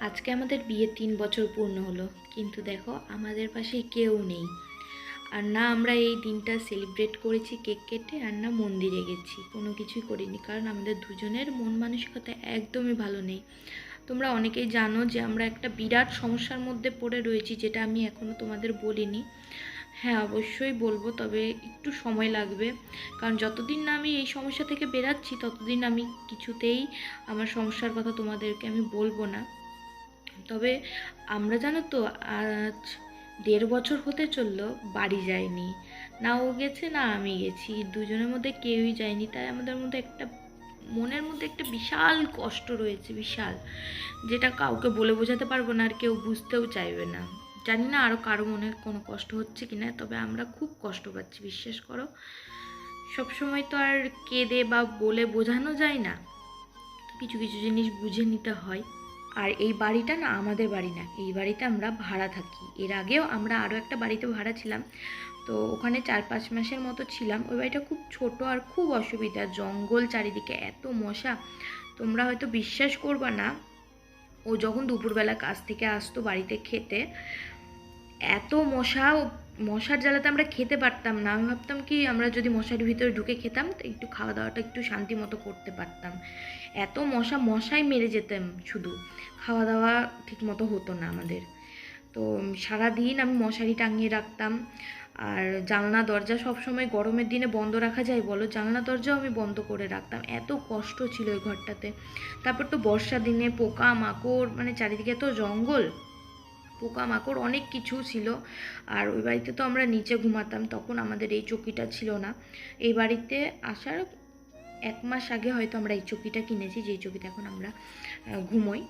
আজকে আমাদের বিয়ে তিন বছর পূর্ণ হলো, কিন্তু দেখো আমাদের পাশে কেউ নেই। আর না আমরা এই দিনটা সেলিব্রেট করেছি কেক কেটে, আর না মন্দিরে গেছি, কোনো কিছুই করিনি, কারণ আমাদের দুজনের মন মানসিকতা একদমই ভালো নেই। তোমরা অনেকেই জানো যে আমরা একটা বিরাট সমস্যার মধ্যে পড়ে রয়েছি, যেটা আমি এখনও তোমাদের বলিনি। হ্যাঁ অবশ্যই বলব, তবে একটু সময় লাগবে, কারণ যতদিন না আমি এই সমস্যা থেকে বেরাচ্ছি, ততদিন আমি কিছুতেই আমার সমস্যার কথা তোমাদেরকে আমি বলব না। তবে আমরা জানো তো, আজ দেড় বছর হতে চলল, বাড়ি যায়নি না ও গেছে, না আমি গেছি। দুজনের মধ্যে কেউই যায়নি, তাই আমাদের মধ্যে একটা, মনের মধ্যে একটা বিশাল কষ্ট রয়েছে, বিশাল। যেটা কাউকে বলে বোঝাতে পারব না, আর কেউ বুঝতেও চাইবে না। জানি না আরও কারও মনে কোনো কষ্ট হচ্ছে কি না, তবে আমরা খুব কষ্ট পাচ্ছি, বিশ্বাস করো। সবসময় তো আর কেঁদে বা বলে বোঝানো যায় না। কিছু কিছু জিনিস বুঝে নিতে হয়। আর এই বাড়িটা না আমাদের বাড়ি না, এই বাড়িতে আমরা ভাড়া থাকি। এর আগেও আমরা আরও একটা বাড়িতে ভাড়া ছিলাম। তো ওখানে চার পাঁচ মাসের মতো ছিলাম। ওই বাড়িটা খুব ছোট আর খুব অসুবিধা, জঙ্গল চারিদিকে এত মশা। তোমরা হয়তো বিশ্বাস করবা না, ও যখন দুপুরবেলা কাজ থেকে আসতো বাড়িতে খেতে, এত মশা মশার জ্বালাতে আমরা খেতে পারতাম না। আমি ভাবতাম কি, আমরা যদি মশারির ভিতরে ঢুকে খেতাম, তো একটু খাওয়া দাওয়াটা একটু শান্তি মতো করতে পারতাম। এত মশা, মশাই মেরে যেতাম শুধু। খাওয়া দাওয়া ঠিক মতো হতো না আমাদের। তো সারাদিন আমি মশারি টাঙিয়ে রাখতাম। আর জানলা, দরজা সবসময় গরমের দিনে বন্ধ রাখা যায় বলো? জানলা, দরজাও আমি বন্ধ করে রাখতাম। এত কষ্ট ছিল ওই ঘরটাতে। তারপর তো বর্ষা দিনে পোকা মাকড় মানে চারিদিকে তো জঙ্গল। পোকা মাকড় অনেক কিছু ছিল। আর ওই বাড়িতে তো আমরা নিচে ঘুমাতাম, তখন আমাদের এই চকিটা ছিল না। এই বাড়িতে আসার এক মাস আগে হয়তো আমরা এই চকিটা কিনেছি, যেই চকিটা এখন আমরা ঘুমোই।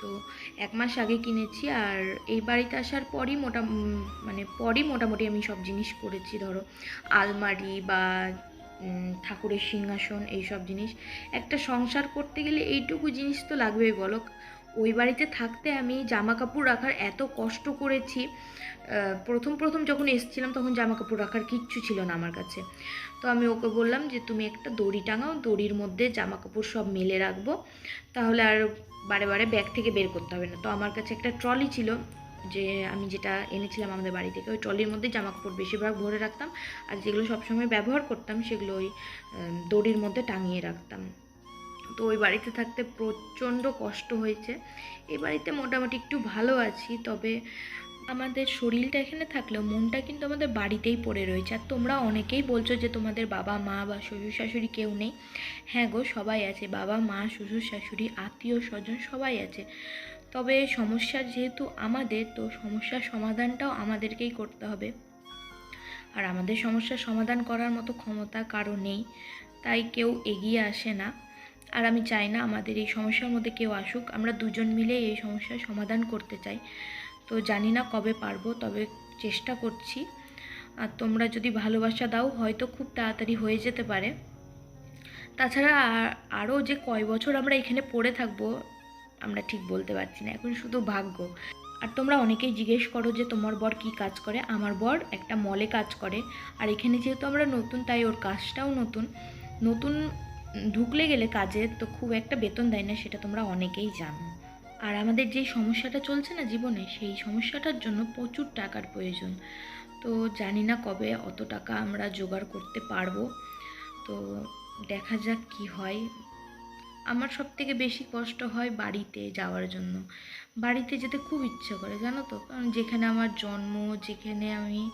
তো এক মাস আগে কিনেছি আর এই বাড়িতে আসার পরই মোটা মানে পরই মোটামুটি আমি সব জিনিস করেছি। ধরো আলমারি বা ঠাকুরের সিংহাসন এই সব জিনিস। একটা সংসার করতে গেলে এইটুকু জিনিস তো লাগবেই বলো। ওই বাড়িতে থাকতে আমি জামা কাপড় রাখার এত কষ্ট করেছি প্রথম প্রথম যখন এসেছিলাম তখন জামা কাপড় রাখার কিচ্ছু ছিল না আমার কাছে। তো আমি ওকে বললাম যে, তুমি একটা দড়ি টাঙাও, দড়ির মধ্যে জামা কাপড় সব মেলে রাখব, তাহলে আর বারে বারে ব্যাগ থেকে বের করতে হবে না। তো আমার কাছে একটা ট্রলি ছিল যে, আমি যেটা এনেছিলাম আমাদের বাড়ি থেকে, ওই ট্রলির মধ্যে জামা কাপড় বেশিরভাগ ভরে রাখতাম, আর যেগুলো সবসময় ব্যবহার করতাম সেগুলো ওই দড়ির মধ্যে টাঙিয়ে রাখতাম। তো ওই বাড়িতে থাকতে প্রচণ্ড কষ্ট হয়েছে। এই বাড়িতে মোটামুটি একটু ভালো আছি, তবে আমাদের শরীরটা এখানে থাকলেও মনটা কিন্তু আমাদের বাড়িতেই পড়ে রয়েছে। আর তোমরা অনেকেই বলছো যে তোমাদের বাবা, মা বা শ্বশুর শাশুড়ি কেউ নেই। হ্যাঁ গো, সবাই আছে। বাবা, মা, শ্বশুর শাশুড়ি, আত্মীয় স্বজন সবাই আছে। তবে সমস্যা যেহেতু আমাদের, তো সমস্যার সমাধানটাও আমাদেরকেই করতে হবে। আর আমাদের সমস্যার সমাধান করার মতো ক্ষমতা কারও নেই, তাই কেউ এগিয়ে আসে না। আর আমি চাই না আমাদের এই সমস্যার মধ্যে কেউ আসুক। আমরা দুজন মিলে এই সমস্যার সমাধান করতে চাই। তো জানি না কবে পারব, তবে চেষ্টা করছি। আর তোমরা যদি ভালোবাসা দাও, হয়তো খুব তাড়াতাড়ি হয়ে যেতে পারে। তাছাড়া আরও যে কয় বছর আমরা এখানে পড়ে থাকব, আমরা ঠিক বলতে পারছি না। এখন শুধু ভাগ্য। আর তোমরা অনেকেই জিজ্ঞেস করো যে, তোমার বর কি কাজ করে? আমার বর একটা মলে কাজ করে। আর এখানে যেহেতু আমরা নতুন, তাই ওর কাজটাও নতুন। নতুন ঢুকলে গেলে কাজে তো খুব একটা বেতন দেয় না, সেটা তোমরা অনেকেই জানো। আর আমাদের যেই সমস্যাটা চলছে না জীবনে, সেই সমস্যাটার জন্য প্রচুর টাকার প্রয়োজন। তো জানি না কবে অত টাকা আমরা জোগাড় করতে পারব। তো দেখা যাক কি হয়। আমার সব থেকে বেশি কষ্ট হয় বাড়িতে যাওয়ার জন্য। বাড়িতে যেতে খুব ইচ্ছে করে, জানো তো? কারণ যেখানে আমার জন্ম, যেখানে আমি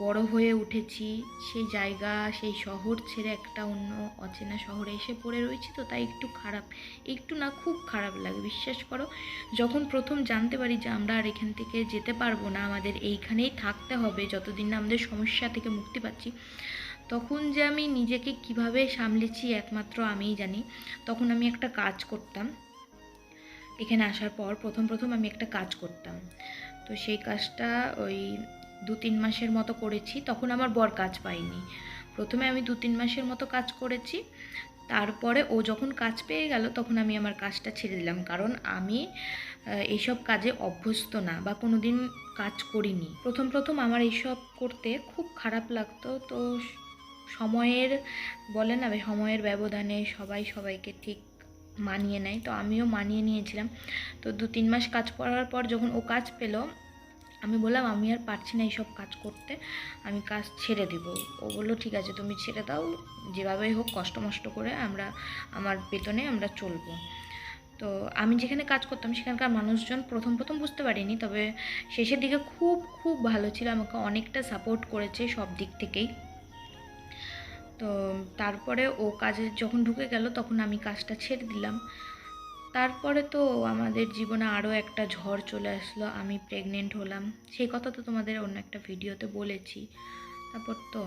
বড় হয়ে উঠেছি। সেই জায়গা, সেই শহর ছেড়ে একটা অন্য অচেনা শহরে এসে পড়ে রয়েছি তো, তাই একটু খারাপ, একটু না খুব খারাপ লাগে। বিশ্বাস করো, যখন প্রথম জানতে পারি যে আমরা আর এখান থেকে যেতে পারব না, আমাদের এইখানেই থাকতে হবে, যতদিন না আমাদের সমস্যা থেকে মুক্তি পাচ্ছি, তখন যে আমি নিজেকে কীভাবে সামলেছি একমাত্র আমিই জানি। তখন আমি একটা কাজ করতাম। এখানে আসার পর প্রথম প্রথম আমি একটা কাজ করতাম। তো সেই কাজটা ওই দু তিন মাসের মতো করেছি, তখন আমার বর কাজ পাইনি প্রথমে আমি দু তিন মাসের মতো কাজ করেছি, তারপরে ও যখন কাজ পেয়ে গেল, তখন আমি আমার কাজটা ছেড়ে দিলাম। কারণ আমি এইসব কাজে অভ্যস্ত না বা কোনো দিন কাজ করিনি। প্রথম প্রথম আমার এইসব করতে খুব খারাপ লাগতো। তো সময়ের, বলে না সময়ের ব্যবধানে সবাই সবাইকে ঠিক মানিয়ে নেয়। তো আমিও মানিয়ে নিয়েছিলাম। তো দু তিন মাস কাজ করার পর যখন ও কাজ পেল আমি বললাম, আমি আর পারছি না এইসব কাজ করতে, আমি কাজ ছেড়ে দিব। ও বলল, ঠিক আছে, তুমি ছেড়ে দাও, যেভাবেই হোক কষ্ট মষ্ট করে আমরা, আমার বেতনে আমরা চলবো। তো আমি যেখানে কাজ করতাম, সেখানকার মানুষজন প্রথম প্রথম বুঝতে পারিনি, তবে শেষের দিকে খুব খুব ভালো ছিল, আমাকে অনেকটা সাপোর্ট করেছে সব দিক থেকেই। তো তারপরে ও কাজে যখন ঢুকে গেল, তখন আমি কাজটা ছেড়ে দিলাম। তারপরে তো আমাদের জীবনে আরও একটা ঝড় চলে আসলো, আমি প্রেগনেন্ট হলাম। সেই কথা তো তোমাদের অন্য একটা ভিডিওতে বলেছি। তারপর তো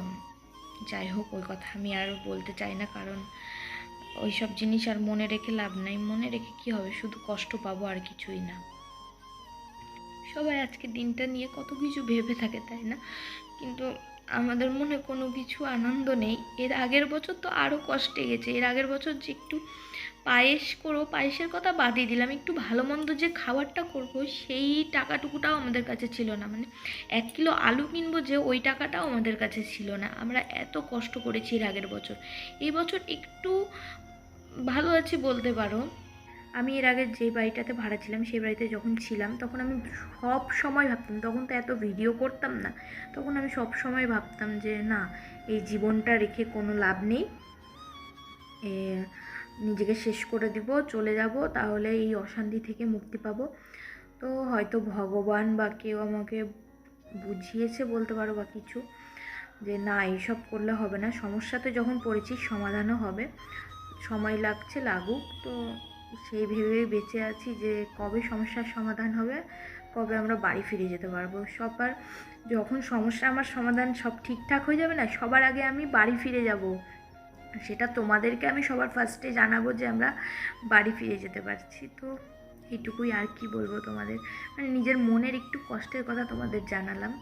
যাই হোক, ওই কথা আমি আর বলতে চাই না, কারণ ওই সব জিনিস আর মনে রেখে লাভ নাই। মনে রেখে কি হবে? শুধু কষ্ট পাবো আর কিছুই না। সবাই আজকে দিনটা নিয়ে কত কিছু ভেবে থাকে, তাই না? কিন্তু আমাদের মনে কোনো কিছু আনন্দ নেই। এর আগের বছর তো আরও কষ্টে গেছে। এর আগের বছর যে একটু পায়েস করো পায়েসের কথা বাদই দিলাম। একটু ভালো মন্দ যে খাবারটা করব, সেই টাকাটুকুটাও আমাদের কাছে ছিল না। মানে এক কিলো আলু কিনবো যে ওই টাকাটাও আমাদের কাছে ছিল না। আমরা এত কষ্ট করেছি এর আগের বছর। এই বছর একটু ভালো আছি বলতে পারো। আমি এর আগে যে বাড়িটাতে ভাড়া ছিলাম, সেই বাড়িতে যখন ছিলাম, তখন আমি সব সময় ভাবতাম, তখন তো এত ভিডিও করতাম না। তখন আমি সব সময় ভাবতাম যে, না, এই জীবনটা রেখে কোনো লাভ নেই। নিজেকে শেষ করে দিব, চলে যাব, তাহলে এই অশান্তি থেকে মুক্তি পাবো। তো হয়তো ভগবান বা কেউ আমাকে বুঝিয়েছে বলতে পারো বা কিছু, যে না, এইসব করলে হবে না। সমস্যাতে যখন পড়েছি, সমাধানও হবে। সময় লাগছে, লাগুক। তো সেই ভেবেই বেঁচে আছি যে কবে সমস্যার সমাধান হবে, কবে আমরা বাড়ি ফিরে যেতে পারব। সবার যখন সমস্যা, আমার সমাধান সব ঠিকঠাক হয়ে যাবে না? সবার আগে আমি বাড়ি ফিরে যাব। সেটা তোমাদেরকে আমি সবার ফার্স্টে জানাব যে আমরা বাড়ি ফিরে যেতে পারছি। তো এইটুকুই আর কি বলব তোমাদের? মানে নিজের মনের একটু কষ্টের কথা তোমাদের জানালাম।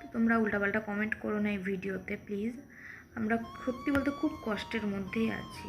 তো তোমরা উল্টাপাল্টা কমেন্ট করো না এই ভিডিওতে প্লিজ আমরা সত্যি বলতে খুব কষ্টের মধ্যেই আছি।